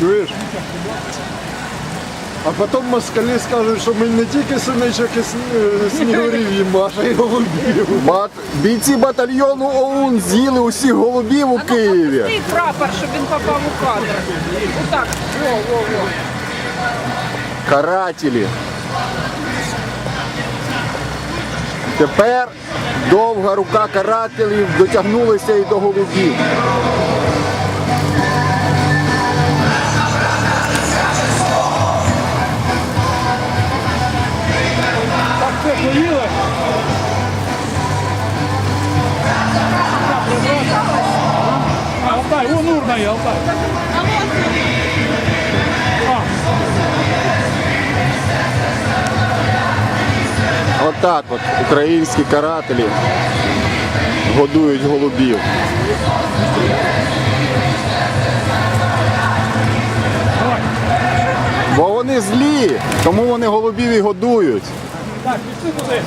Чуєш? А потім москалі скажуть, що ми не тільки синичок і сні- е, снігурів їмо, а й голубів. Бат... Бійці батальйону ОУН з'їли усіх голубів у Києві. Пустий прапор, щоб він попав у кадр. Отак. Во, во, во. Карателі. Тепер довга рука карателів дотягнулася і до голубів. Так. А, Алтай, вон урна є, Алтай. А, Отак от українські карателі годують голубів. Бо вони злі, тому вони голубів і годують. 那你对不对？